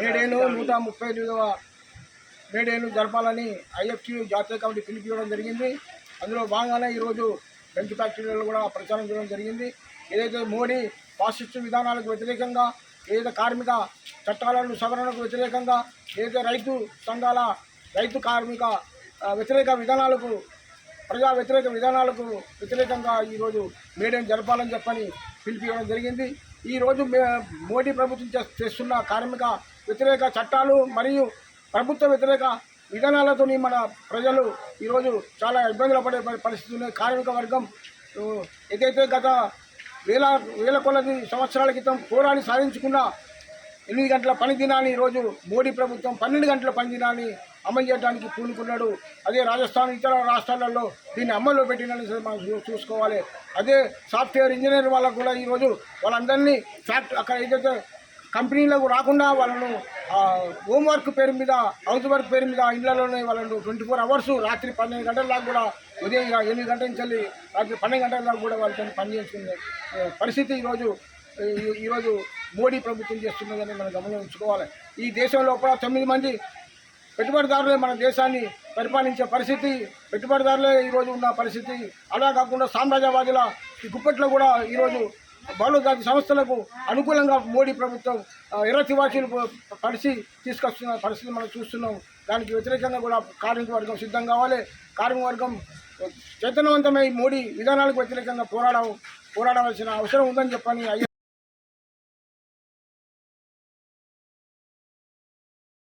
మేడేను నూట ముప్పై ఎనిమిదవ మేడేను జరపాలని ఐఎఫ్టీ జాతీయ కమిటీ పిలిపివ్వడం జరిగింది. అందులో భాగంగానే ఈరోజు బెంచ్ ఫ్యాక్టరీలో కూడా ప్రచారం చేయడం జరిగింది. ఏదైతే మోడీ ఫాసిస్టు విధానాలకు వ్యతిరేకంగా ఏదైతే కార్మిక చట్టాలను సవరణకు వ్యతిరేకంగా ఏదైతే రైతు సంఘాల రైతు కార్మిక వ్యతిరేక విధానాలకు ప్రజా వ్యతిరేక విధానాలకు వ్యతిరేకంగా ఈరోజు మేడేను జరపాలని చెప్పని పిలిపివ్వడం జరిగింది. ఈరోజు మే మోడీ ప్రభుత్వం చేస్తున్న కార్మిక వ్యతిరేక చట్టాలు మరియు ప్రభుత్వ వ్యతిరేక విధానాలతోని మన ప్రజలు ఈరోజు చాలా ఇబ్బందులు పడే పరిస్థితులు పరిస్థితి ఉన్నాయి కార్మిక వర్గం ఏదైతే గత వేల వేల కొలది సంవత్సరాల క్రితం పోరాడి సాధించుకున్న ఎనిమిది గంటల పని దినాన్ని ఈరోజు మోడీ ప్రభుత్వం పన్నెండు గంటల పని దినాన్ని అమలు చేయడానికి పూనుకున్నాడు. అదే రాజస్థాన్ ఇతర రాష్ట్రాలలో దీన్ని అమల్లో పెట్టినని మనం చూసుకోవాలి. అదే సాఫ్ట్వేర్ ఇంజనీర్ వాళ్ళకు కూడా ఈరోజు వాళ్ళందరినీ ఫ్యాక్ట్ అక్కడ ఏదైతే కంపెనీలకు రాకుండా వాళ్ళను హోంవర్క్ పేరు మీద హౌస్ వర్క్ పేరు మీద ఇళ్ళలోనే వాళ్ళను ట్వంటీ ఫోర్ అవర్స్ రాత్రి పన్నెండు గంటల దాకా కూడా ఉదయం ఇక ఎనిమిది గంటల నుంచి వెళ్ళి రాత్రి పన్నెండు గంటల దాకా కూడా వాళ్ళతో పనిచేసుకునే పరిస్థితి ఈరోజు ఈరోజు మోడీ ప్రభుత్వం చేస్తున్నదని మనం గమనించుకోవాలి ఈ దేశం లోపల తొమ్మిది మంది పెట్టుబడిదారులే మన దేశాన్ని పరిపాలించే పరిస్థితి పెట్టుబడిదారులే ఈరోజు ఉన్న పరిస్థితి. అలా కాకుండా సామ్రాజ్యవాదుల ఈ గుప్పట్లో కూడా ఈరోజు బహుళజాతి సంస్థలకు అనుకూలంగా మోడీ ప్రభుత్వం ఆ, పరిచి తీసుకొస్తున్న పరిస్థితి మనం చూస్తున్నాం. దానికి వ్యతిరేకంగా కూడా కార్మిక వర్గం సిద్ధం కావాలి. కార్మిక వర్గం చైతన్యవంతమై మోడీ విధానాలకు వ్యతిరేకంగా పోరాడ పోరాడవలసిన అవసరం ఉందని చెప్పని